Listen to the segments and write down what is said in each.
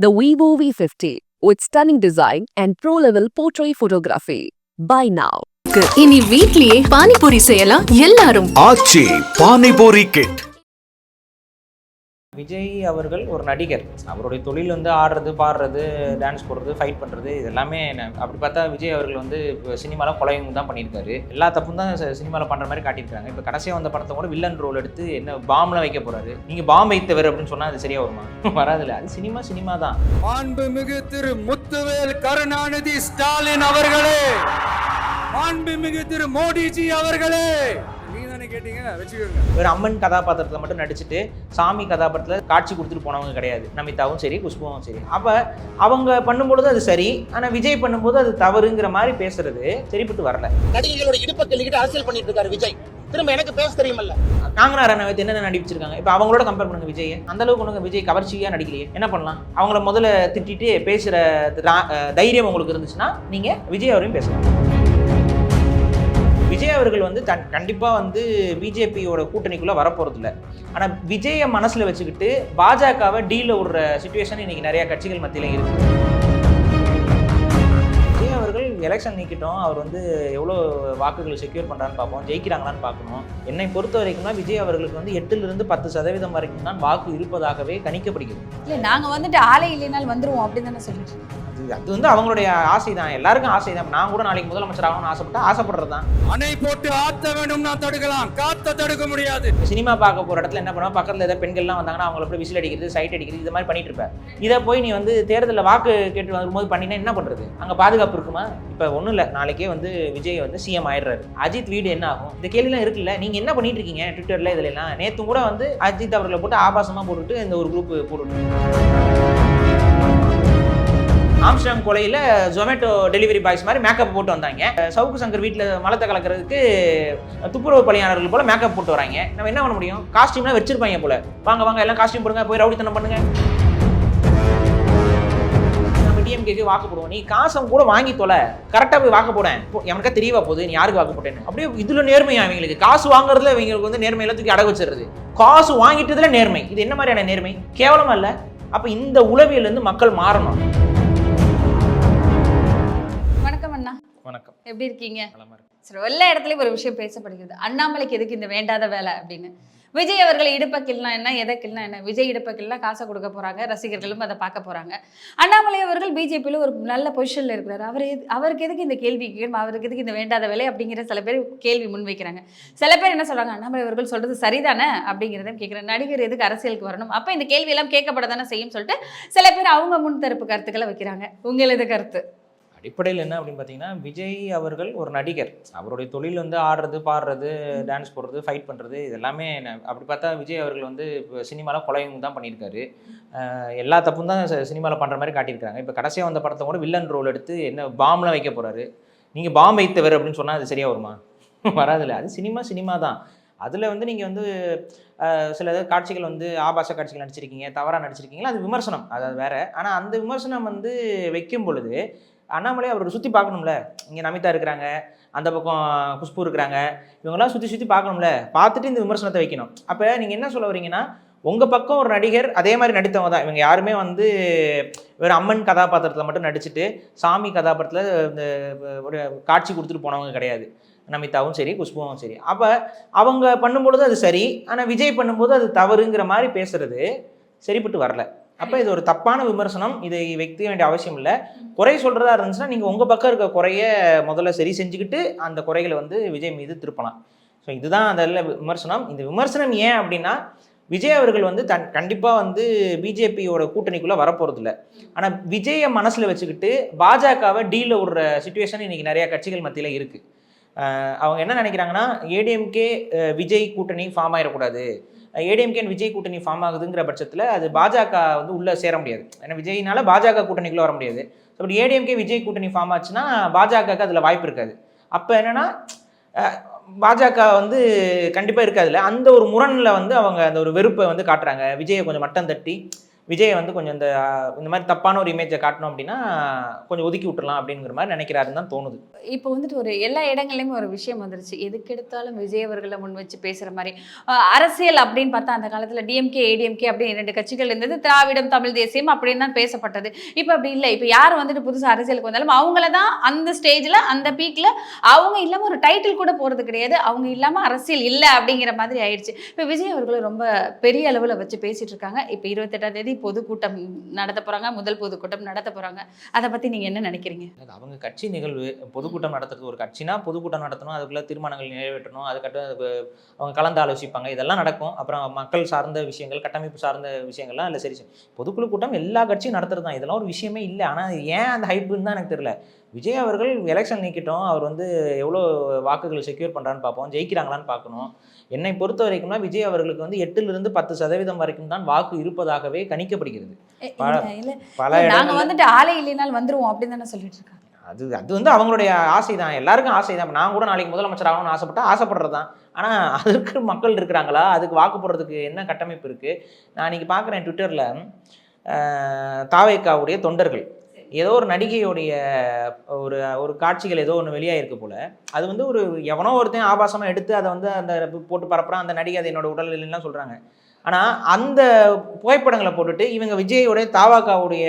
The Vivo V50 with stunning design and pro-level portrait photography. Buy now. இனி வீட்லயே பானிபூரி செய்யலாம் எல்லாரும் ஆச்சி பானிபூரி கிட் விஜய் அவர்கள் ஒரு நடிகர். அவருடைய தொழில் வந்து ஆடுறது பாடுறது டான்ஸ் போடுறது ஃபைட் பண்ணுறது இது எல்லாமே அப்படி பார்த்தா விஜய் அவர்கள் வந்து இப்போ சினிமாவில் கொலையும் தான் பண்ணியிருக்காரு. எல்லா தப்பும் தான் சினிமாவில் பண்ணுற மாதிரி காட்டியிருக்காங்க. இப்போ கடைசியாக வந்த படத்தை கூட வில்லன் ரோல் எடுத்து என்ன பாம்பில் வைக்க போகிறாரு நீங்கள் பாம் வைத்தவர் அப்படின்னு சொன்னால் அது சரியாக வருமா? வராதுல்ல. அது சினிமா சினிமா தான். மாண்புமிகு திரு முத்துவேல் கருணாநிதி ஸ்டாலின் அவர்களே! மாண்புமிகு திரு மோடிஜி அவர்களே! கேட்டீங்க வச்சுக்கோங்க ஒரு அம்மன் கதாபாத்திரத்தில் மட்டும் நடிச்சுட்டு சாமி கதாபாத்திரத்தில் காட்சி கொடுத்துட்டு போனவங்க கிடையாது. நமிதாவும் சரி குஷ்புவும் சரி. அப்போ அவங்க பண்ணும்பொழுது அது சரி ஆனால் விஜய் பண்ணும்போது அது தவறுங்கிற மாதிரி பேசுறது சரிப்பட்டு வரல. நடிகைகளோட இடுப்பை கிள்ளிக்கிட்டு அரசியல் பண்ணிட்டு இருக்காரு விஜய். திரும்ப எனக்கு பேச தெரியுமல்ல. காங்கனா ரனவத் என்னென்ன நடிச்சிருக்காங்க இப்போ அவங்களோட கம்பேர் பண்ணுங்க விஜய். அந்த அளவுக்கு ஒன்றுங்க விஜய் கவர்ச்சியாக நடிக்கலையே. என்ன பண்ணலாம்? அவங்கள முதல்ல திட்டிட்டு பேசுகிற தைரியம் உங்களுக்கு இருந்துச்சுன்னா நீங்கள் விஜய் அவரையும் பேசலாம். விஜய் அவர்கள் வந்து தன் கண்டிப்பாக வந்து பிஜேபியோட கூட்டணிக்குள்ளே வரப்போகிறது இல்லை ஆனால் விஜயை மனசில் வச்சுக்கிட்டு பாஜகவை டீலில் விடுற சுச்சுவேஷன் இன்னைக்கு நிறையா கட்சிகள் மத்தியில் இருக்குது விஜய் அவர்கள் எலெக்ஷன் நீக்கிட்டோம். அவர் வந்து எவ்வளோ வாக்குகள் செக்யூர் பண்ணுறான்னு பார்ப்போம். ஜெயிக்கிறாங்களான்னு பார்க்கணும். என்னை பொறுத்த வரைக்கும்னா விஜய் அவர்களுக்கு வந்து எட்டுலேருந்து பத்து சதவீதம் வரைக்கும் தான் வாக்கு இருப்பதாகவே கணிக்கப்படுகிறது. இல்லை நாங்கள் வந்துட்டு ஆலை இல்லைனாலும் வந்துடுவோம் அப்படின்னு தானே சொல்லிட்டு அது அது வந்து அவங்களுடைய ஆசை தான் எல்லாருக்கும் ஆசை தான் நான் கூட நாளைக்கு முதலமைச்சர் ஆகணும்னு ஆசைப்பட்டா ஆசைப்படுறது தான் அணை போட்டு ஆத்த வேணும்னா தடுக்கலாம். காத்த தடுக்க முடியாது. சினிமா பார்க்க போகிற இடத்துல என்ன பண்ணுவோம் பக்கத்தில் ஏதாவது பெண்கள்லாம் வந்தாங்கன்னா அவங்கள போய் விசில் அடிக்கிறது சைட் அடிக்கிறது இது மாதிரி பண்ணிட்டு இருப்பேன். இதை போய் நீ வந்து தேர்தலில் வாக்கு கேட்டு வரும்போது பண்ணினா என்ன பண்ணுறது அங்கே பாதுகாப்பு இருக்குமா? இப்போ ஒன்றும் இல்லை. நாளைக்கே வந்து விஜய் வந்து சிஎம் ஆயிடுறாரு. அஜித் வீடு என்ன ஆகும்? இந்த கேள்விலாம் இருக்குல்ல. நீங்கள் என்ன பண்ணிட்டு இருக்கீங்க ட்விட்டரில் இதுல எல்லாம்? நேற்று கூட வந்து அஜித் அவர்களை போட்டு ஆபாசமாக போட்டுட்டு இந்த ஒரு குரூப் போட்டுட்டு ஆம்ஸ்டாங் கொலையில் ஜொமேட்டோ டெலிவரி பாய்ஸ் மாதிரி மேக்கப் போட்டு வந்தாங்க. சவுக்கு சங்கர் வீட்டில் மலத்தை கலக்கிறதுக்கு துப்புரவு பணியாளர்கள் போல மேக்கப் போட்டு வராங்க. நம்ம என்ன பண்ண முடியும்? காஸ்டியூம்லாம் வச்சிருப்பாங்க போல. வாங்க வாங்க எல்லாம் காஸ்டியூம் போடுங்க போய் ரவுடித்தனம் பண்ணுங்க. டிஎம்கேக்கு வாக்கு போடுவோம். நீ காசம் கூட வாங்கி தொலை. கரெக்டாக போய் வாக்கு போடேன். எனக்கா தெரியவா போகுது? நீ யாருக்கு வாக்கு போட்டேன்னு? அப்படியே இதில் நேர்மை அவங்களுக்கு காசு வாங்குறதுல இவங்களுக்கு வந்து நேர்மை தூக்கி அடகு வச்சிருது காசு வாங்கிட்டதுல நேர்மை. இது என்ன மாதிரியான நேர்மை? கேவலமா இல்லை. அப்போ இந்த உளவியல் இருந்து மக்கள் மாறணும். எப்படி இருக்கீங்க. சரி எல்லா இடத்துலயும் ஒரு விஷயம் பேசப்படுகிறது. அண்ணாமலைக்கு எதுக்கு இந்த வேண்டாத வேலை அப்படின்னு? விஜய் அவர்கள் இடுப்பக்கில்னா என்ன எதக்கில்னா என்ன? விஜய் இடுப்பக்கில்னா காசை கொடுக்க போறாங்க ரசிகர்களும் அதை பார்க்க போறாங்க. அண்ணாமலை அவர்கள் பிஜேபியில் ஒரு நல்ல பொசிஷன்ல இருக்கிறாரு. அவர் அவருக்கு எதுக்கு இந்த கேள்வி அவருக்கு எதுக்கு இந்த வேண்டாத வேலை அப்படிங்கிற சில பேர் கேள்வி முன்வைக்கிறாங்க சில பேர் என்ன சொல்றாங்க? அண்ணாமலை அவர்கள் சொல்றது சரிதானே அப்படிங்கிறத கேட்குறேன் நடிகர் எதுக்கு அரசியலுக்கு வரணும்? அப்ப இந்த கேள்வி எல்லாம் கேட்கப்பட தானே செய்யும் சொல்லிட்டு சில பேர் அவங்க முன்தரப்பு கருத்துக்களை வைக்கிறாங்க. உங்களது கருத்து? அடிப்படையில் என்ன அப்படின்னு பார்த்தீங்கன்னா விஜய் அவர்கள் ஒரு நடிகர். அவருடைய தொழில் வந்து ஆடுறது பாடுறது டான்ஸ் போடுறது ஃபைட் பண்ணுறது இது எல்லாமே அப்படி பார்த்தா விஜய் அவர்கள் வந்து இப்போ சினிமாவில் கொலையும் தான் பண்ணியிருக்காரு. எல்லா தப்பும் தான் சினிமாவில் பண்ணுற மாதிரி காட்டியிருக்காங்க. இப்போ கடைசியாக வந்த படத்தை கூட வில்லன் ரோல் எடுத்து என்ன பாம்லாம் வைக்க போகிறாரு நீங்கள் பாம் வைத்தவர் அப்படின்னு சொன்னால் அது சரியாக வருமா? வராதுல்ல. அது சினிமா சினிமா தான். அதில் வந்து நீங்கள் வந்து சில காட்சிகள் வந்து ஆபாச காட்சிகள் நடிச்சிருக்கீங்க தவறாக நடிச்சிருக்கீங்களா? அது விமர்சனம். அதாவது வேறு. ஆனால் அந்த விமர்சனம் வந்து வைக்கும் பொழுது அண்ணாமலை அவரை சுற்றி பார்க்கணும்ல. இங்கே நமிதா இருக்கிறாங்க அந்த பக்கம் குஷ்பு இருக்கிறாங்க. இவங்கெல்லாம் சுற்றி சுற்றி பார்க்கணும்ல. பார்த்துட்டு இந்த விமர்சனத்தை வைக்கணும். அப்போ நீங்கள் என்ன சொல்ல வரீங்கன்னா உங்கள் பக்கம் ஒரு நடிகர் அதே மாதிரி நடித்தவங்க தான். இவங்க யாருமே வந்து வெறும் அம்மன் கதாபாத்திரத்தில் மட்டும் நடிச்சுட்டு சாமி கதாபாத்திரத்தில் இந்த ஒரு காட்சி கொடுத்துட்டு போனவங்க கிடையாது. நமிதாவும் சரி குஷ்புவும் சரி. அப்போ அவங்க பண்ணும்பொழுது அது சரி. ஆனால் விஜய் பண்ணும்போது அது தவறுங்கிற மாதிரி பேசுறது சரிப்பட்டு வரல. அப்போ இது ஒரு தப்பான விமர்சனம். இதை வைக்க வேண்டிய அவசியம் இல்லை. குறை சொல்கிறதா இருந்துச்சுன்னா நீங்கள் உங்கள் பக்கம் இருக்க குறைய முதல்ல சரி செஞ்சுக்கிட்டு அந்த குறைகளை வந்து விஜய் மீது திருப்பலாம். ஸோ இதுதான் அதில் விமர்சனம். இந்த விமர்சனம் ஏன் அப்படின்னா விஜய் அவர்கள் வந்து தன் கண்டிப்பாக வந்து பிஜேபியோட கூட்டணிக்குள்ளே வரப்போகிறது இல்லை ஆனால் விஜயை மனசில் வச்சுக்கிட்டு பாஜகவை டீலில் விடுற சுச்சுவேஷன் இன்னைக்கு நிறையா கட்சிகள் மத்தியில் இருக்குது அவங்க என்ன நினைக்கிறாங்கன்னா ஏடிஎம்கே விஜய் கூட்டணி ஃபார்ம் ஆகிடக்கூடாது ஏடிஎம்கே விஜய் கூட்டணி ஃபார்ம் ஆகுதுங்கிற பட்சத்தில் அது பாஜக வந்து உள்ளே சேர முடியாது. ஏன்னா விஜய்னால பாஜக கூட்டணிக்குள்ளே வர முடியாது. ஸோ அப்படி ஏடிஎம்கே விஜய் கூட்டணி ஃபார்ம் ஆச்சுன்னா பாஜகவுக்கு அதில் வாய்ப்பு இருக்காது. அப்போ என்னென்னா பாஜக வந்து கண்டிப்பாக இருக்காதுல்ல. அந்த ஒரு முரணில் வந்து அவங்க அந்த ஒரு வெறுப்பை வந்து காட்டுறாங்க. விஜயை கொஞ்சம் மட்டம் தட்டி விஜயை வந்து கொஞ்சம் இந்த இந்த மாதிரி தப்பான ஒரு இமேஜை காட்டணும் அப்படின்னா கொஞ்சம் ஒதுக்கி விட்டுலாம் அப்படிங்கிற மாதிரி நினைக்கிறாருன்னு தான் தோணுது. இப்போ வந்துட்டு ஒரு எல்லா இடங்கள்லையுமே ஒரு விஷயம் வந்துருச்சு. எதுக்கு எடுத்தாலும் விஜய் அவர்களை முன் வச்சு பேசுகிற மாதிரி. அரசியல் அப்படின்னு பார்த்தா அந்த காலத்தில் டிஎம்கே ஏடிஎம்கே அப்படின்னு ரெண்டு கட்சிகள் இருந்தது. திராவிடம் தமிழ் தேசியம் அப்படின்னு தான் பேசப்பட்டது. இப்போ அப்படி இல்லை. இப்போ யார் வந்துட்டு புதுசாக அரசியலுக்கு வந்தாலும் அவங்கள தான் அந்த ஸ்டேஜில் அந்த பீக்கில் அவங்க இல்லாமல் ஒரு டைட்டில் கூட போகிறது கிடையாது. அவங்க இல்லாமல் அரசியல் இல்லை அப்படிங்கிற மாதிரி ஆயிடுச்சு. இப்போ விஜய் அவர்களும் ரொம்ப பெரிய அளவில் வச்சு பேசிகிட்டு இருக்காங்க. இப்போ இருபத்தெட்டாம் தேதி பொதுக்கூட்டம் நடத்த போகிறாங்க முதல் பொதுக்கூட்டம் நடத்த போகிறாங்க அதை பற்றி நீங்கள் என்ன நினைக்கிறீங்க? அவங்க கட்சி நிகழ்வு பொதுக்கூட்டம் நடத்துறது ஒரு கட்சினா பொதுக்கூட்டம் நடத்தணும் அதுக்குள்ளே தீர்மானங்கள் நிறைவேற்றணும் அதுக்கட்டு அதுக்கு அவங்க கலந்து ஆலோசிப்பாங்க. இதெல்லாம் நடக்கும். அப்புறம் மக்கள் சார்ந்த விஷயங்கள் கட்டமைப்பு சார்ந்த விஷயங்கள்லாம் இல்லை சரி சரி. பொதுக்குழு கூட்டம் எல்லா கட்சியும் நடத்துறது தான் இதெல்லாம் ஒரு விஷயமே இல்லை. ஆனால் ஏன் அந்த ஹைப்புன்னு தான் எனக்கு தெரியல. விஜய் அவர்கள் எலெக்ஷன் நிற்கட்டும் அவர் வந்து எவ்வளோ வாக்குகள் செக்யூர் பண்ணுறான்னு பார்ப்போம். ஜெயிக்கிறாங்களான்னு பார்க்கணும். என்னை பொறுத்த வரைக்கும்னா விஜய் அவர்களுக்கு வந்து எட்டுலேருந்து பத்து சதவீதம் வரைக்கும் தான் வாக்கு இருப்பதாகவே கணிக்கப்படுகிறது. பல- இல்ல, இல்ல. பல நாங்க இடங்கள்ல வந்துட்டு ஆளே இல்லைனாலும் வந்துருவோம் அப்படின்னு தானே சொல்லிட்டு இருக்காங்க. அது அது வந்து அவங்களுடைய ஆசை தான் எல்லாருக்கும் ஆசை தான். நான் கூட நாளைக்கு முதலமைச்சர் ஆகணும்னு ஆசைப்பட்டா ஆசைப்படுறது தான். ஆனால் அதற்கு மக்கள் இருக்கிறாங்களா? அதுக்கு வாக்கு போடுறதுக்கு என்ன கட்டமைப்பு இருக்குது நான் இன்னைக்கு பார்க்குறேன் ட்விட்டரில் தாவேக்காவுடைய தொண்டர்கள். ஏதோ ஒரு நடிகையுடைய ஒரு ஒரு காட்சிகள் ஏதோ ஒன்று வெளியாகிருக்கு போல. அது வந்து ஒரு எவனோ ஒருத்தன் ஆபாசமாக எடுத்து அதை வந்து அந்த போட்டு பரப்புறான் அந்த நடிகை அது என்னோட உடல் இல்லைன்னுலாம் சொல்கிறாங்க ஆனால் அந்த புகைப்படங்களை போட்டுட்டு இவங்க விஜயோடைய தாவாக்காவுடைய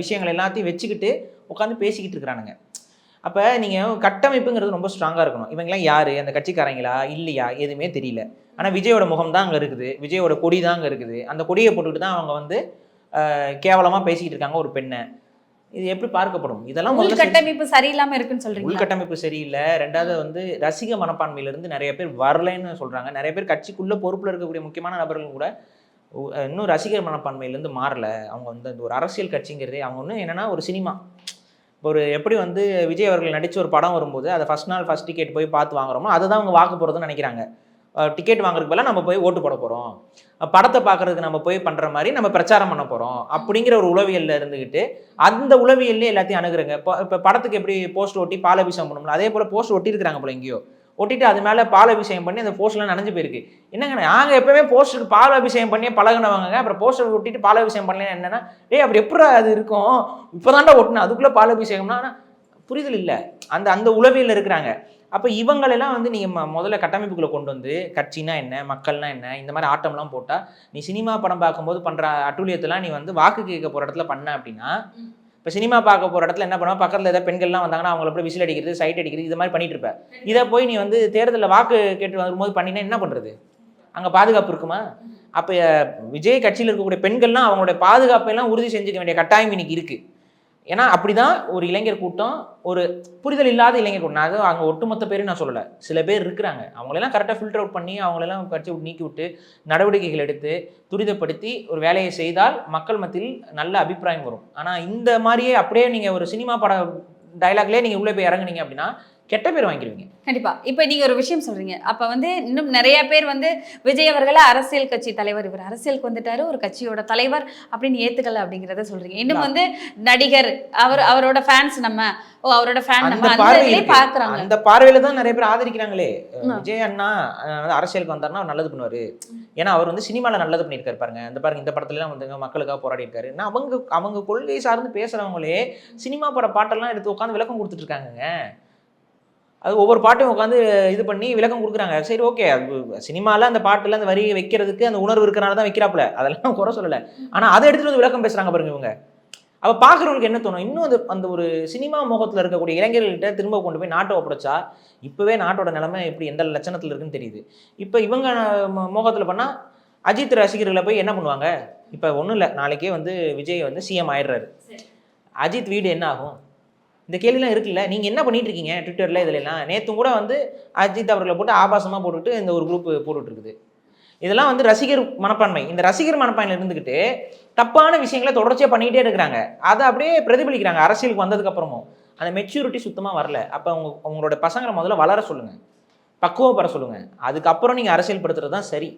விஷயங்கள் எல்லாத்தையும் வச்சுக்கிட்டு உட்காந்து பேசிக்கிட்டு இருக்கிறானுங்க. அப்போ நீங்கள் கட்டமைப்புங்கிறது ரொம்ப ஸ்ட்ராங்காக இருக்கணும். இவங்கெல்லாம் யார்? அந்த கட்சிக்காரங்களா? இல்லையா? எதுவுமே தெரியல. ஆனால் விஜயோட முகம் தான் அங்கே இருக்குது. விஜயோட கொடி தான் அங்கே இருக்குது. அந்த கொடியை போட்டுக்கிட்டு தான் அவங்க வந்து கேவலமாக பேசிக்கிட்டு இருக்காங்க ஒரு பெண்ணை. இது எப்படி பார்க்கப்படும்? இதெல்லாம் உள்கட்டமைப்பு சரியில்லாம இருக்குன்னு சொல்றீங்க உள்கட்டமைப்பு சரியில்லை. ரெண்டாவது வந்து ரசிக மனப்பான்மையிலிருந்து நிறைய பேர் வரலைன்னு சொல்றாங்க. நிறைய பேர் கட்சிக்குள்ள பொறுப்புல இருக்கக்கூடிய முக்கியமான நபர்கள் கூட இன்னும் ரசிகர் மனப்பான்மையிலேருந்து மாறல. அவங்க வந்து அந்த ஒரு அரசியல் கட்சிங்கிறதே அவங்க ஒன்று என்னன்னா ஒரு சினிமா. இப்போ ஒரு எப்படி வந்து விஜய் அவர்கள் நடிச்ச ஒரு படம் வரும்போது அதை ஃபர்ஸ்ட் நாள் ஃபர்ஸ்ட் டிக்கெட் போய் பார்த்து வாங்குறோமோ அதை தான் அவங்க வாக்கு போகிறதுன்னு நினைக்கிறாங்க. டிக்கெட் வாங்குறதுக்கு பதிலாக நம்ம போய் ஓட்டு போட போகிறோம் படத்தை பார்க்குறதுக்கு நம்ம போய் பண்ணுற மாதிரி நம்ம பிரச்சாரம் பண்ண போகிறோம் அப்படிங்கிற ஒரு உளவியலில் இருந்துக்கிட்டு அந்த உளவியல்லே எல்லாத்தையும் அணுகுறங்க. இப்போ இப்போ படத்துக்கு எப்படி போஸ்ட் ஒட்டி பாலபிஷேகம் பண்ணணும்ல அதே போல் போஸ்ட் ஒட்டியிருக்கிறாங்க போல எங்கேயோ. ஒட்டிட்டு அது மேலே பாலாபிஷேகம் பண்ணி அந்த போஸ்ட்லாம் நனைஞ்சு போயிருக்கு. என்னங்க நாங்கள் எப்பவுமே போஸ்ட்டுக்கு பாலாபிஷேகம் பண்ணியே பழகினவங்க அப்புறம் போஸ்டர் ஒட்டிட்டு பாலாபிஷேகம் பண்ணலன்னு என்னன்னா டேய் அப்படி எப்படி அது இருக்கும்? இப்போதான்டா ஒட்டினா அதுக்குள்ளே பாலாபிஷேகம்னா ஆனால் புரிதல் இல்லை. அந்த அந்த உளவியில் இருக்கிறாங்க. அப்போ இவங்களெல்லாம் வந்து நீங்கள் முதல்ல கட்டமைப்புக்குள்ளே கொண்டு வந்து கட்சினா என்ன மக்கள்னா என்ன இந்த மாதிரி ஆட்டம்லாம் போட்டால் நீ சினிமா படம் பார்க்கும்போது பண்ணுற அட்டூழியத்தெல்லாம் நீ வந்து வாக்கு கேட்க போகிற இடத்துல பண்ண அப்படின்னா இப்போ சினிமா பார்க்க போகிற இடத்துல என்ன பண்ணுவா? பக்கத்தில் ஏதாவது பெண்கள்லாம் வந்தாங்கன்னா அவங்கள போய் விசில் அடிக்கிறது சைட் அடிக்கிறது இது மாதிரி பண்ணிட்டு இருப்ப. இதை போய் நீ வந்து தேர்தலில் வாக்கு கேட்டு வரும்போது பண்ணினா என்ன பண்ணுறது அங்கே பாதுகாப்பு இருக்குமா? அப்போ விஜய் கட்சியில் இருக்கக்கூடிய பெண்கள்லாம் அவங்களுடைய பாதுகாப்பை எல்லாம் உறுதி செஞ்சுக்க வேண்டிய கட்டாயம் இன்னைக்கு இருக்குது ஏன்னா அப்படிதான் ஒரு இளைஞர் கூட்டம் ஒரு புரிதல் இல்லாத இளைஞர் கூட்டம். அது அங்கே ஒட்டுமொத்த பேரும் நான் சொல்லலை. சில பேர் இருக்கிறாங்க. அவங்களெல்லாம் கரெக்டாக ஃபில்டர் அவுட் பண்ணி அவங்களெல்லாம் கட்சி விட்டு நீக்கி விட்டு நடவடிக்கைகள் எடுத்து துரிதப்படுத்தி ஒரு வேலையை செய்தால் மக்கள் மத்தியில் நல்ல அபிப்பிராயம் வரும். ஆனால் இந்த மாதிரியே அப்படியே நீங்கள் ஒரு சினிமா பட டைலாக்லேயே நீங்கள் உள்ளே போய் இறங்குனீங்க அப்படின்னா கெட்ட பேர் வாங்கிடுவீங்க கண்டிப்பா. இப்ப நீங்க ஒரு விஷயம் சொல்றீங்க. அப்ப வந்து இன்னும் நிறைய பேர் வந்து விஜய் அவர்களை அரசியல் கட்சி தலைவர் இவர் அரசியலுக்கு வந்துட்டாரு ஒரு கட்சியோட தலைவர் அப்படின்னு ஏத்துக்கல அப்படிங்கறத சொல்றீங்க. இன்னும் வந்து நடிகர் அவர் அவரோட ஃபேன்ஸ் நம்ம ஓ அவரோட ஃபேன் நம்ம அந்த. பாக்குறாங்க. அந்த பார்வையில தான் நிறைய பேர் ஆதரிக்கிறாங்களே. விஜய் அண்ணா அரசியலுக்கு வந்தாருன்னா அவர் நல்லது பண்ணுவாரு. ஏன்னா அவர் வந்து சினிமால நல்லது பண்ணியிருக்காரு பாருங்க. இந்த பாருங்க இந்த படத்துல எல்லாம் வந்து மக்களுக்காக போராடி இருக்காரு அவங்க அவங்க கொள்கை சார்ந்து பேசுறவங்களே சினிமா பட பாட்டெல்லாம் எடுத்து உட்காந்து விளக்கம் கொடுத்துட்டு இருக்காங்கங்க. அது ஒவ்வொரு பாட்டையும் உட்காந்து இது பண்ணி விளக்கம் கொடுக்குறாங்க. சரி ஓகே சினிமால அந்த பாட்டுல அந்த வரி வைக்கிறதுக்கு அந்த உணர்வு இருக்கிறனால தான் வைக்கிறாப்புல. அதெல்லாம் குறை சொல்லலை. ஆனா அதை எடுத்துட்டு வந்து விளக்கம் பேசுறாங்க பாருங்க இவங்க. அப்ப பாக்குறவங்களுக்கு என்ன தோணும்? இன்னும் அந்த அந்த ஒரு சினிமா முகத்துல இருக்கக்கூடிய இளைஞர்கள்ட்ட திரும்ப கொண்டு போய் நாட்டை ஒப்படைச்சா இப்பவே நாட்டோட நிலைமை எப்படி எந்த லட்சணத்துல இருக்குன்னு தெரியுது. இப்போ இவங்க முகத்துல பண்ணா அஜித் ரசிகர்களை போய் என்ன பண்ணுவாங்க? இப்போ ஒன்றும் இல்லை. நாளைக்கே வந்து விஜய் வந்து சிஎம் ஆயிடுறாரு. அஜித் வீடு என்ன ஆகும்? இந்த கேள்விலாம் இருக்குல்ல நீங்கள் என்ன பண்ணிட்டு இருக்கீங்க ட்விட்டரில் இதுல நேற்று நேற்றும் கூட வந்து அஜித் அவர்களை போட்டு ஆபாசமாக போட்டுட்டு இந்த ஒரு குரூப் போட்டுட்டு இருக்குது இதெல்லாம் வந்து ரசிகர் மனப்பான்மை. இந்த ரசிகர் மனப்பான்மையில இருந்துக்கிட்டு தப்பான விஷயங்களை தொடர்ச்சியாக பண்ணிக்கிட்டே இருக்கிறாங்க. அதை அப்படியே பிரதிபலிக்கிறாங்க அரசியலுக்கு வந்ததுக்கப்புறமும். அந்த மெச்சூரிட்டி சுத்தமாக வரல. அப்போ அவங்க உங்களோட பசங்களை முதல்ல வளர சொல்லுங்கள் பக்குவப்பட சொல்லுங்கள் அதுக்கப்புறம் நீங்கள் அரசியல் படுத்துறது தான் சரி.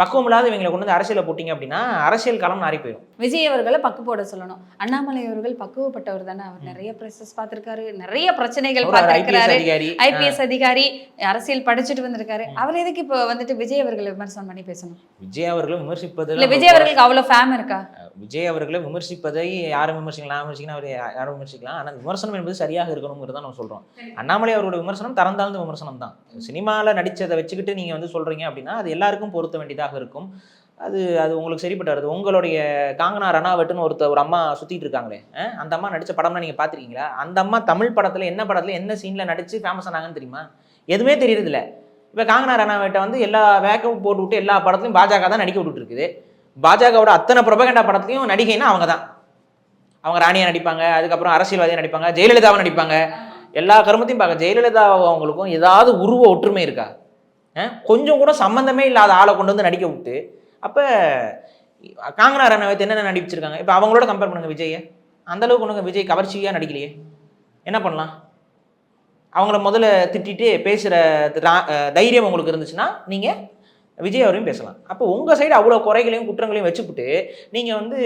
பக்குவம் இல்லாத இவங்களை கொண்டு வந்து அரசியலை போட்டிங்க அப்படின்னா அரசியல் களம் நாரி போயிடும் விஜய் அவர்களை பக்கு போட சொல்லணும். அண்ணாமலை அவர்கள் பக்குவப்பட்டவர் தானே. அவர் நிறைய ப்ரெசஸ் பார்த்திருக்காரு. நிறைய பிரச்சனைகள் பார்த்திருக்கிறாரு. அதிகாரி. ஐபிஎஸ் அதிகாரி அரசியல் படிச்சுட்டு வந்திருக்காரு. அவர் எதுக்கு இப்போ வந்துட்டு விஜய் அவர்களை விமர்சனம் பண்ணி பேசணும்? விஜய் அவர்களும் விமர்சிப்பது இல்ல விஜய் அவர்களுக்கு அவ்வளவு ஃபேம் இருக்கா? விஜய் அவர்களை விமர்சிப்பதை யாரும் விமர்சிக்கலாம் நான் விமர்சிக்கலாம் அவர் யாரும் விமர்சிக்கலாம். ஆனால் விமர்சனம் என்பது சரியாக இருக்கணுங்கிறது நம்ம சொல்கிறோம் அண்ணாமலை அவரோட விமர்சனம் தரந்தாழ்ந்த விமர்சனம் தான். சினிமாவில் நடித்ததை வச்சுக்கிட்டு நீங்கள் வந்து சொல்கிறீங்க அப்படின்னா அது எல்லாருக்கும் பொருத்த வேண்டியதாக இருக்கும். அது அது உங்களுக்கு சரிப்பட்டு வருது உங்களுடைய காங்கனா ரணாவட்டுன்னு ஒருத்த ஒரு அம்மா சுற்றிட்டு இருக்காங்களே அந்த அம்மா நடித்த படம்லாம் நீங்கள் பார்த்துருக்கீங்களா? அந்த அம்மா தமிழ் படத்தில் என்ன படத்தில் என்ன சீனில் நடித்து ஃபேமஸ் ஆனாங்கன்னு தெரியுமா? எதுவுமே தெரியறதில்ல. இப்போ காங்கனா ரணாவட்டை வந்து எல்லா வேக்கப் போட்டு விட்டு எல்லா படத்துலையும் பாஜக தான் நடிக்க விட்டுட்டு இருக்குது. பாஜகவோட அத்தனை புரபகண்டா படத்துலையும் நடிகைன்னா அவங்க தான் அவங்க ராணியா நடிப்பாங்க அதுக்கப்புறம் அரசியல்வாதியாக நடிப்பாங்க ஜெயலலிதாவை நடிப்பாங்க. எல்லா கருமத்தையும் பார்க்க ஜெயலலிதா அவங்களுக்கும் ஏதாவது உருவ ஒற்றுமை இருக்கா? கொஞ்சம் கூட சம்மந்தமே இல்லாத ஆளை கொண்டு வந்து நடிக்க விட்டு அப்போ காங்கனா ரணாவத் என்னென்ன நடிச்சிருக்காங்க? இப்போ அவங்களோட கம்பேர் பண்ணுங்கள் விஜயை அந்த அளவுக்கு ஒன்றுங்க விஜய் கவர்ச்சியாக நடிக்கலையே. என்ன பண்ணலாம்? அவங்கள முதல்ல திட்டிட்டு பேசுகிற தைரியம் உங்களுக்கு இருந்துச்சுன்னா நீங்கள் விஜய் அவரையும் பேசலாம். அப்போ உங்கள் சைடு அவ்வளோ குறைகளையும் குற்றங்களையும் வச்சுப்புட்டு நீங்கள் வந்து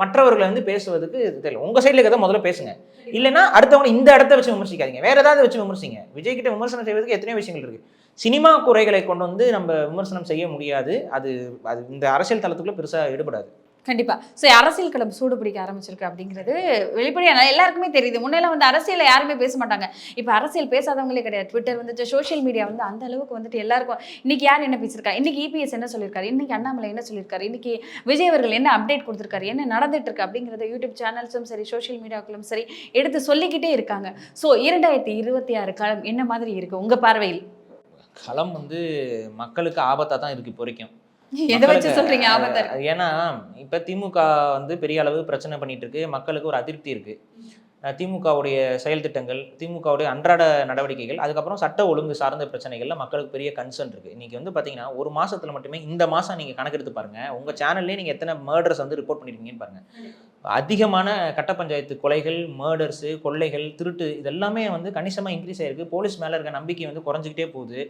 மற்றவர்களை வந்து பேசுவதுக்கு தெரியல. உங்கள் சைடில் இருக்கிறத முதல்ல பேசுங்க. இல்லைன்னா அடுத்தவங்க இந்த இடத்த வச்சு விமர்சிக்காதீங்க. வேறு ஏதாவது வச்சு விமர்சிங்க. விஜய் கிட்ட விமர்சனம் செய்வதற்கு எத்தனையோ விஷயங்கள் இருக்குது சினிமா குறைகளை கொண்டு வந்து நம்ம விமர்சனம் செய்ய முடியாது. அது அது இந்த அரசியல் தளத்துக்குள்ளே பெருசாக ஈடுபடாது. கண்டிப்பா. ஸோ அரசியல் களம் சூடு பிடிக்க ஆரம்பிச்சிருக்கு அப்படிங்கிறது வெளிப்படையான எல்லாருக்குமே தெரியுது. முன்னெல்லாம் வந்து அரசியலில் யாருமே பேச மாட்டாங்க. இப்போ அரசியல் பேசாதவங்களே கிடையாது. ட்விட்டர் வந்துட்டு சோஷியல் மீடியா வந்து அந்த அளவுக்கு வந்துட்டு எல்லாருக்கும் இன்னைக்கு யார் என்ன பேசியிருக்கா? இன்னைக்கு இபிஎஸ் என்ன சொல்லியிருக்காரு? இன்னைக்கு அண்ணாமலை என்ன சொல்லியிருக்காரு? இன்னைக்கு விஜய் அவர்கள் என்ன அப்டேட் கொடுத்துருக்காரு? என்ன நடந்துட்டு இருக்கு அப்படிங்கிறத யூடியூப் சேனல்ஸும் சரி சோஷியல் மீடியாக்களும் சரி எடுத்து சொல்லிக்கிட்டே இருக்காங்க. ஸோ இரண்டாயிரத்தி இருபத்தி ஆறு காலம் என்ன மாதிரி இருக்கு உங்க பார்வையில்? களம் வந்து மக்களுக்கு ஆபத்தாக தான் இருக்கு இப்போ வரைக்கும். எதை வச்சு மக்களுக்கு, சொல்றீங்க ஆபத்தா இருக்கு. அஹ், ஏன்னா இப்போ திமுக வந்து பெரிய அளவு பிரச்சனை பண்ணிட்டு இருக்கு. மக்களுக்கு ஒரு அதிருப்தி இருக்கு. திமுகவுடைய செயல் திட்டங்கள் திமுகவுடைய அன்றாட நடவடிக்கைகள் அதுக்கப்புறம் சட்ட ஒழுங்கு சார்ந்த பிரச்சனைகள்ல மக்களுக்கு பெரிய கன்சர்ன் இருக்கு. இன்னைக்கு வந்து பாத்தீங்கன்னா ஒரு மாசத்துல மட்டுமே இந்த மாசம் நீங்க கணக்கெடுத்து பாருங்க. உங்க சேனல்லே நீங்க எத்தனை மர்டர்ஸ் வந்து ரிப்போர்ட் பண்ணிருக்கீங்கன்னு பாருங்க. அதிகமான கட்ட பஞ்சாயத்து கொலைகள் மர்டர்ஸு கொள்ளைகள் திருட்டு இதெல்லாமே வந்து கணிசமாக இன்க்ரீஸ் ஆயிருக்கு. போலீஸ் மேலே இருக்க நம்பிக்கை வந்து குறைஞ்சிக்கிட்டே போகுது.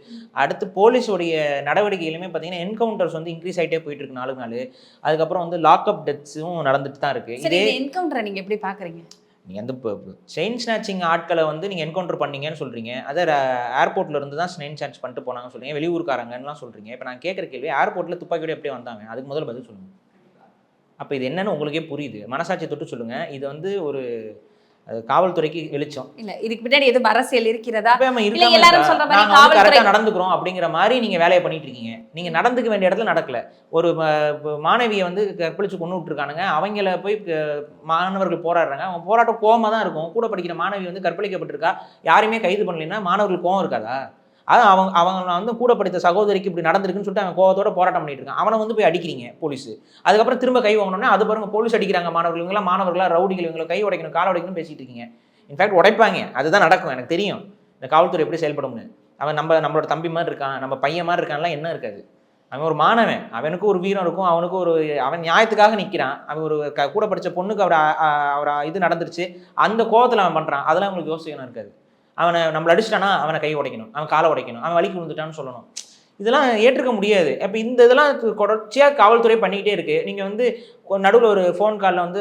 அடுத்து போலீஸோடைய நடவடிக்கைகளுமே பார்த்தீங்கன்னா என்கவுண்டர்ஸ் வந்து இன்க்ரீஸ் ஆகிட்டே போயிட்டு இருக்கு நாளுக்கு நாள். அதுக்கப்புறம் வந்து லாக்அப் டெத்ஸும் நடந்துட்டு தான் இருக்கு. சரி இதே என்கவுண்டரை நீங்க எப்படி பாக்குறீங்க? நீங்கள் வந்து செயின் ஸ்நாச்சிங் ஆட்களை வந்து நீங்கள் என்கவுண்டர் பண்ணீங்கன்னு சொல்கிறீங்க அதை ஏர்போர்ட்டில் இருந்து தான் செயின் ஸ்நாச் பண்ணிட்டு போனாங்கன்னு சொல்கிறீங்க வெளியூர்காரங்கலாம் சொல்கிறீங்க இப்போ நான் கேட்குற கேள்வி ஏர்போர்ட்டில் துப்பாக்கியோட எப்படி வந்தாங்க அதுக்கு முதல்ல பதில் சொல்லுங்கள் அப்போ இது என்னென்னு உங்களுக்கே புரியுது. மனசாட்சி தொட்டு சொல்லுங்கள் இது வந்து ஒரு காவல்துறைக்கு வெளிச்சம். இல்ல இதுக்கு பின்னாடி எதுவும் அரசியல் இருக்கிறதா? எல்லாரும்? சொல்ற மாதிரி கரெக்டா நடந்துக்கிறோம் அப்படிங்கிற மாதிரி நீங்க வேலையை பண்ணிட்டு இருக்கீங்க. நீங்க நடந்துக்க வேண்டிய இடத்துல நடக்கல. ஒரு மாணவியை வந்து கற்பழிச்சு கொண்டு விட்டுருக்கானுங்க. அவங்கள போய் மாணவர்கள் போராடுறாங்க. அவங்க போராட்டம் கோவமா தான் இருக்கும். கூட படிக்கிற மாணவி வந்து கற்பழிக்கப்பட்டிருக்கா. யாரையுமே கைது பண்ணலைன்னா மாணவர்கள் கோவம் இருக்காதா? அதான் அவங்க அவங்க வந்து கூட படித்த சகோதரிக்கு இப்படி நடந்திருக்குன்னு சொல்லிட்டு அவன் கோவத்தோட போராட்டம் பண்ணிட்டு இருக்கான். அவனை வந்து போய் அடிக்கிறீங்க போலீஸ் அதுக்கப்புறம் திரும்ப கை வாங்கணும்னா அது பாருங்க போலீஸ் அடிக்கிறாங்க மாணவர்கள். இவங்களாம் மாணவர்களாக ரவுடிகள் இவங்களை கை உடைக்கணும் கால் உடைக்கணும் பேசிட்டு இருக்கீங்க. இன்ஃபேக்ட் உடைப்பாங்க. அதுதான் நடக்கும். எனக்கு தெரியும். இந்த காவல்துறை எப்படி செயல்படும்னு. அவன் நம்ம நம்மளோட தம்பி மாதிரி இருக்கான் நம்ம பையன் மாதிரி இருக்கான்லாம் என்ன இருக்காது. அவன் ஒரு மாணவன். அவனுக்கு ஒரு வீரம் இருக்கும். அவனுக்கு ஒரு அவன் நியாயத்துக்காக நிற்கிறான் அவன் ஒரு க- கூட படித்த பொண்ணுக்கு அவர் அவர் இது நடந்துருச்சு. அந்த கோவத்தில் அவன் பண்ணுறான் அதெல்லாம் அவங்களுக்கு யோசிக்கணும் இருக்காது. அவனை நம்மளை அடிச்சிட்டானா அவனை கை உடைக்கணும் அவன் காலை உடைக்கணும் அவன் வலிக்கு விழுந்துட்டான்னு சொல்லணும். இதெல்லாம் ஏற்றுக்க முடியாது. அப்போ இந்த இதெல்லாம் தொடர்ச்சியாக காவல்துறை பண்ணிக்கிட்டே இருக்கு. நீங்கள் வந்து நடுவில் ஒரு ஃபோன் காலில் வந்து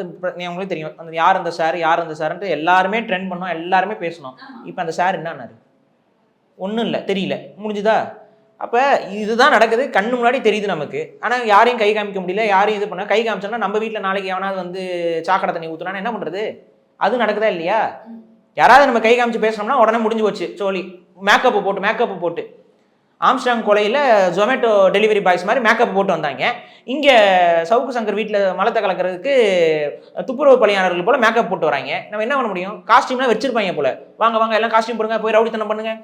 உங்களுக்கு தெரியும். அந்த யார் அந்த சார் யார் அந்த சார்ன்ட்டு எல்லாருமே ட்ரெண்ட் பண்ணோம் எல்லாருமே பேசணும். இப்போ அந்த சார் என்னன்னாரு ஒன்றும் இல்லை தெரியல. முடிஞ்சுதா? அப்போ இதுதான் நடக்குது. கண்ணு முன்னாடி தெரியுது நமக்கு. ஆனால் யாரையும் கை காமிக்க முடியல யாரையும் இது பண்ண கை காமிச்சோன்னா நம்ம வீட்டில் நாளைக்கு எவனாவது வந்து சாக்கடை தண்ணி ஊற்றுனா என்ன பண்ணுறது அது நடக்குதா இல்லையா? யாராவது நம்ம கை காமிச்சு பேசணும்னா உடனே முடிஞ்சு போச்சு. சோலி மேக்கப்பு போட்டு மேக்கப்பு போட்டு. ஆம்ஸ்டாங் கொலையில் ஜொமேட்டோ டெலிவரி பாய்ஸ் மாதிரி மேக்கப் போட்டு வந்தாங்க. இங்கே சவுக்கு சங்கர் வீட்டில் மலத்தை கலக்கிறதுக்கு துப்புரவு பணியாளர்கள் போல் மேக்கப் போட்டு வராங்க. நம்ம என்ன பண்ண முடியும்? காஸ்டியூம்லாம் வச்சிருப்பாங்க போல். வாங்க வாங்க எல்லாம் காஸ்டியூம் போடுங்க போய் ரவுடித்தனம் பண்ணுங்க.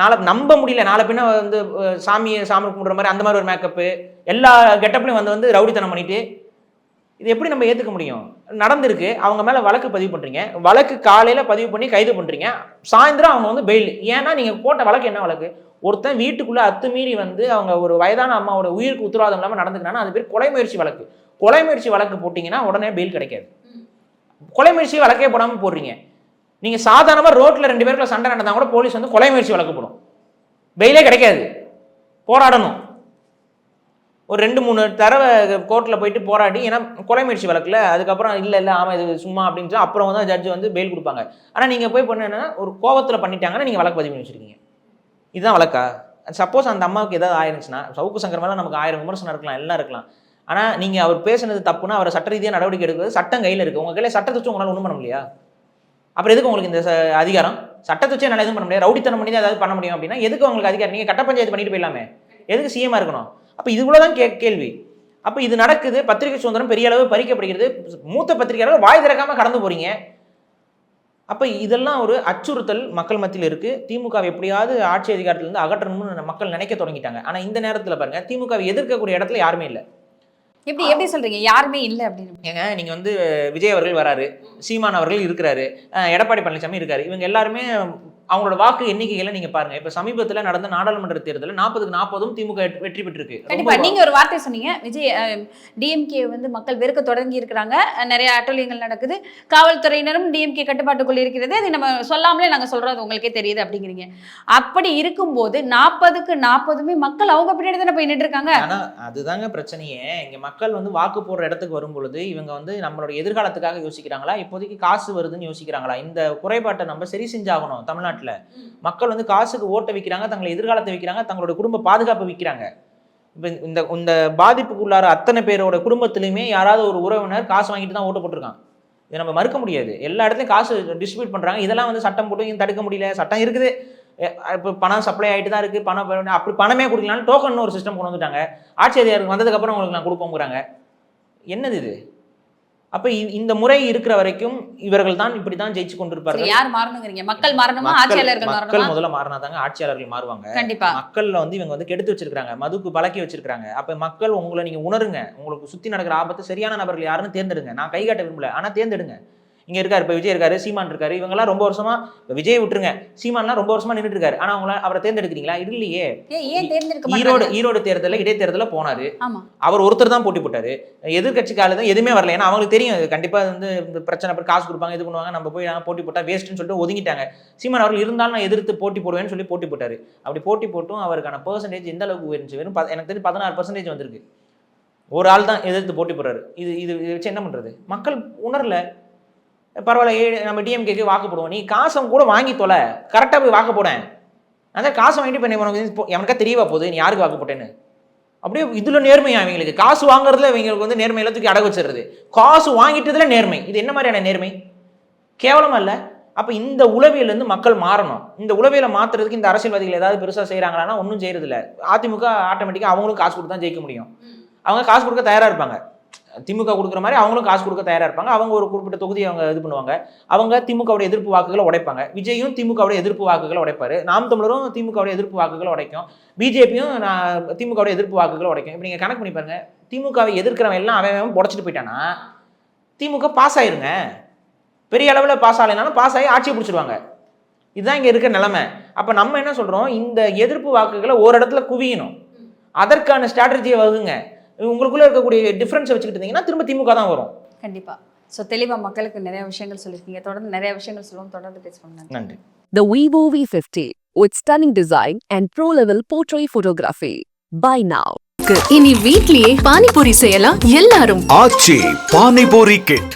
நாளை நம்ப முடியல. நாளை பின்ன வந்து சாமியை சாமி கும்பிட்ற மாதிரி அந்த மாதிரி ஒரு மேக்கப்பு எல்லா கெட்டப்லையும் வந்து வந்து ரவுடித்தனம் பண்ணிட்டு இது எப்படி நம்ம ஏற்றுக்க முடியும்? நடந்திருக்கு. அவங்க மேலே வழக்கு பதிவு பண்ணுறீங்க வழக்கு காலையில் பதிவு பண்ணி கைது பண்ணுறீங்க சாயந்தரம் அவங்க வந்து பெயில். ஏன்னா நீங்கள் போட்ட வழக்கு என்ன வழக்கு? ஒருத்தன் வீட்டுக்குள்ளே அத்துமீறி வந்து அவங்க ஒரு வயதான அம்மாவோட உயிருக்கு உத்தரவாதம் இல்லாமல் நடந்துக்கிறான்னா அது பேர் கொலை முயற்சி வழக்கு. கொலை முயற்சி வழக்கு போட்டிங்கன்னா உடனே பெயில் கிடைக்காது. கொலை முயற்சி வழக்கே போடாமல் போடுறீங்க. நீங்கள் சாதாரணமாக ரோட்டில் ரெண்டு பேருக்குள்ள சண்டை நடந்தா கூட போலீஸ் வந்து கொலை முயற்சி வழக்கு போடும். பெயிலே கிடைக்காது. போராடணும். ஒரு ரெண்டு மூணு தடவை கோர்ட்டில் போயிட்டு போராடி ஏன்னா கொலை முயற்சி வழக்கில் அதுக்கப்புறம் இல்லை இல்லை ஆமாம் இது சும்மா அப்படின்னு சொல்லி அப்புறம் வந்து ஜட்ஜ் வந்து பெயில் கொடுப்பாங்க. ஆனால் நீங்கள் போய் பண்ண என்னன்னா ஒரு கோவத்தில் பண்ணிட்டாங்கன்னா நீங்கள் வழக்கு பதிவு பண்ணி வச்சிருக்கீங்க. இதுதான் வழக்கா? சப்போஸ் அந்த அம்மாவுக்கு ஏதாவது ஆயிருந்துச்சுன்னா சவுக்கு சங்கர் மேலே நமக்கு ஆயிரம் விமர்சனம் இருக்கலாம் எல்லாம் இருக்கலாம். ஆனால் நீங்கள் அவர் பேசுனது தப்புன்னா அவரை சட்ட ரீதியாக நடவடிக்கை எடுக்கிறது சட்டம் கையில் இருக்குது உங்கள் கையில் சட்டத்தை வச்சு உங்களால் ஒன்றும் பண்ண முடியா? அப்புறம் எதுக்கு உங்களுக்கு இந்த ச- அதிகாரம்? சட்டத்தை வச்சு என்னால் எதுவும் பண்ண முடியாது. ரவுடித்தனம் பண்ணி தான் ஏதாவது பண்ண முடியும் அப்படின்னா எதுக்கு உங்களுக்கு அதிகாரம்? நீங்கள் கட்ட பஞ்சாயத்து பண்ணிட்டு போயிடலாமே. எதுக்கு சிஎம்மாக இருக்கணும்? அப்போ இதுக்குள்ள தான் கே கேள்வி. அப்போ இது நடக்குது பத்திரிகை சுதந்திரம் பெரிய அளவு பறிக்கப்படுகிறது மூத்த பத்திரிகையாளர் வாய் திறக்காம கடந்து போறீங்க. அப்போ இதெல்லாம் ஒரு அச்சுறுத்தல் மக்கள் மத்தியில் இருக்கு. திமுக எப்படியாவது ஆட்சி அதிகாரத்திலிருந்து அகற்றணும்னு மக்கள் நினைக்க தொடங்கிட்டாங்க. ஆனா இந்த நேரத்தில் பாருங்க திமுகவை எதிர்க்கக்கூடிய இடத்துல யாருமே இல்லை. எப்படி எப்படி சொல்றீங்க? யாருமே இல்லை அப்படின்னு. ஏங்க நீங்க வந்து விஜய் அவர்கள் வராரு சீமான் அவர்கள் இருக்கிறாரு எடப்பாடி பழனிசாமி இருக்காரு. இவங்க எல்லாருமே அவங்களோட வாக்கு எண்ணிக்கைகளை நீங்க பாருங்க. இப்ப சமீபத்துல நடந்த நாடாளுமன்ற தேர்தலில் நாற்பதுக்கு நாற்பதும் திமுக வெற்றி- பெற்றிருக்கு. கண்டிப்பா. நீங்க ஒரு வார்த்தை சொன்னீங்க. விஜய் டிஎம்கே வந்து மக்கள் வெறுக்க தொடங்கி இருக்கிறாங்க. நிறைய அட்டூழியங்கள் நடக்குது. காவல்துறையினரும் டிஎம்கே கட்டுப்பாட்டுக்குள் இருக்கிறது. அது நம்ம சொல்லாமலே நாங்க சொல்றோம். அது உங்களுக்கே தெரியுது அப்படிங்கிறீங்க. அப்படி இருக்கும்போது நாற்பதுக்கு நாற்பதுமே மக்கள் அவங்க பின்னாடி தானே போய் நின்று இருக்காங்க ஆனா அதுதாங்க பிரச்சனையே. இங்க மக்கள் வந்து வாக்கு போடுற இடத்துக்கு வரும் பொழுது இவங்க வந்து நம்மளோட எதிர்காலத்துக்காக யோசிக்கிறாங்களா? இப்போதைக்கு காசு வருதுன்னு யோசிக்கிறாங்களா? இந்த குறைபாட்டை நம்ம சரி செஞ்சாகணும். தமிழ்நாட்டுல மக்கள் வந்து காசுக்கு ஓட்டை விற்கிறாங்க தங்களை எதிர்காலத்தை விற்கிறாங்க தங்களோட குடும்ப பாதுகாப்பை விற்கிறாங்க இப்போ இந்த இந்த பாதிப்புக்குள்ளார அத்தனை பேரோட குடும்பத்திலையுமே யாராவது ஒரு உறவினர் காசு வாங்கிட்டு தான் ஓட்டு போட்டிருக்காங்க. இதை நம்ம மறுக்க முடியாது. எல்லா இடத்துலையும் காசு டிஸ்ட்ரிபியூட் பண்ணுறாங்க இதெல்லாம் வந்து சட்டம் போட்டு இங்கே தடுக்க முடியல. சட்டம் இருக்குது. இப்போ பணம் சப்ளை ஆகிட்டு தான் இருக்குது பணம் அப்படி பணமே கொடுக்கலான்னு டோக்கன் ஒரு சிஸ்டம் கொண்டு வந்துட்டாங்க. ஆட்சி அதிகாரம் வந்ததுக்கப்புறம் உங்களுக்கு நான் கொடுப்போங்கிறாங்க என்னது இது? அப்போ இந்த முறை இருக்கிற வரைக்கும் இவர்கள் தான் இப்படி தான் ஜெயிச்சு கொண்டிருப்பார்கள். யார் மாறணுங்கிறீங்க? மக்கள் மாறணுமா? ஆட்சியாளர்கள் மக்கள் முதல்ல மாறினா தாங்க ஆட்சியாளர்கள் மாறுவாங்க. கண்டிப்பா. மக்கள்ல வந்து இவங்க வந்து கெடுத்து வச்சிருக்காங்க மதுக்கு பழக்கி வச்சிருக்காங்க அப்ப மக்கள் உங்களை நீங்க உணருங்க. உங்களுக்கு சுத்தி நடக்கிற ஆபத்து சரியான நபர்கள் யாருன்னு தேர்ந்தெடுங்க. நான் கை காட்ட விரும்பல ஆனா தேர்ந்தெடுங்க. இங்க இருக்காரு இப்ப விஜய் இருக்காரு சீமான் இருக்காரு இவங்கெல்லாம் ரொம்ப வருஷமா விஜய் விட்டுருங்க. சீமான்லாம் ரொம்ப வருஷமா நின்றுட்டு இருக்காரு ஆனா அவங்கள அவரை தேர்ந்தெடுக்கிறீங்களா? இல்லையே. ஈரோடு ஈரோடு தேர்தலில் இடைத்தேர்தலில் போனாரு. அவர் ஒருத்தர் தான் போட்டி போட்டாரு. எதிர்கட்சிக்கு ஆளு தான் எதுவுமே வரல. ஏன்னா அவங்களுக்கு தெரியும் இது கண்டிப்பா வந்து இந்த பிரச்சனை அப்புறம் காசு கொடுப்பாங்க இது பண்ணுவாங்க நம்ம போய் போட்டி போட்டா வேஸ்ட்னு சொல்லிட்டு ஒதுங்கிட்டாங்க. சீமான் அவர்கள் இருந்தாலும் நான் எதிர்த்து போட்டி போடுவேன்னு சொல்லி போட்டி போட்டாரு. அப்படி போட்டி போட்டும் அவருக்கான பெர்சன்டேஜ் எந்த அளவுக்கு உயர்ந்துச்சு? வெறும் எனக்கு தெரிஞ்சு பதினாறு பர்சன்டேஜ் வந்திருக்கு. ஒரு ஆள் தான் எதிர்த்து போட்டி போடுறாரு. இது இது இதை வச்சு என்ன பண்றது? மக்கள் உணரல. பரவாயில்ல நம்ம டிஎம்கேக்கு வாக்கு போடுவோம். நீ காசை கூட வாங்கி தொலை. கரெக்டாக போய் வாக்கு போடேன். அதான் காசை வாங்கிட்டு இப்போ உனக்கு இப்போ எவனுக்கா தெரியவா போகுது? நீ யாருக்கு வாக்கு போட்டேன்னு? அப்படியே இதுல நேர்மையா இவங்களுக்கு. காசு வாங்குறதுல இவங்களுக்கு வந்து நேர்மையில தூக்கி அடகு வச்சிடுறது. காசு வாங்கிட்டதுல நேர்மை. இது என்ன மாதிரியான நேர்மை? கேவலமா இல்ல. அப்ப இந்த உளவியல்ல இருந்து மக்கள் மாறணும். இந்த உளவியலை மாத்துறதுக்கு இந்த அரசியல்வாதிகள் ஏதாவது பெருசா செய்யறாங்களான்னா ஒன்றும் செய்யறது இல்ல அதிமுக ஆட்டோமேட்டிக்கா அவங்களும் காசு கொடுத்து தான் ஜெயிக்க முடியும். அவங்க காசு கொடுக்க தயாரா இருப்பாங்க. திமுக கொடுக்குற மாதிரி அவங்களும் காசு கொடுக்க தயாராக இருப்பாங்க. அவங்க ஒரு குறிப்பிட்ட தொகுதியை அவங்க இது பண்ணுவாங்க. அவங்க திமுகவுடைய எதிர்ப்பு வாக்குகளை உடைப்பாங்க. விஜயும் திமுகவுடைய எதிர்ப்பு வாக்குகளை உடைப்பார். நாம் தமிழரும் திமுகவுடைய எதிர்ப்பு வாக்குகளை உடைக்கும். பிஜேபியும் நான் திமுகவுடைய எதிர்ப்பு வாக்குகளை உடைக்கும். இப்போ நீங்கள் கணக்கு பண்ணி பாருங்கள் திமுகவை எதிர்க்கிறவன் எல்லாம் அவன் அவன் உடச்சிட்டு போயிட்டானா திமுக பாஸ் ஆயிருங்க. பெரிய அளவில் பாஸ் ஆகலைனாலும் பாஸ் ஆகி ஆட்சியை பிடிச்சிடுவாங்க இதுதான் இங்கே இருக்கிற நிலமை. அப்போ நம்ம என்ன சொல்கிறோம் இந்த எதிர்ப்பு வாக்குகளை ஒரு இடத்துல குவியணும். அதற்கான ஸ்ட்ராட்டஜியை வகுங்க. உங்களுக்குள்ள இருக்கக்கூடிய டிஃப்ரென்ஸை வச்சுக்கிட்டு இருந்தீங்கன்னா திரும்ப திமுக தான் வரும். கண்டிப்பா. சோ தெளிவா மக்களுக்கு நிறைய விஷயங்கள் சொல்லியிருக்கீங்க. தொடர்ந்து நிறைய விஷயங்கள் சொல்லுவோம். தொடர்ந்து பேசுவாங்க நன்றி. நன்றி. The Vivo V50 with stunning design and pro-level portrait photography. Buy now. இனி வீட்லயே பானிபூரி செய்யலாம் எல்லாரும். ஆச்சி பானிபூரி கிட்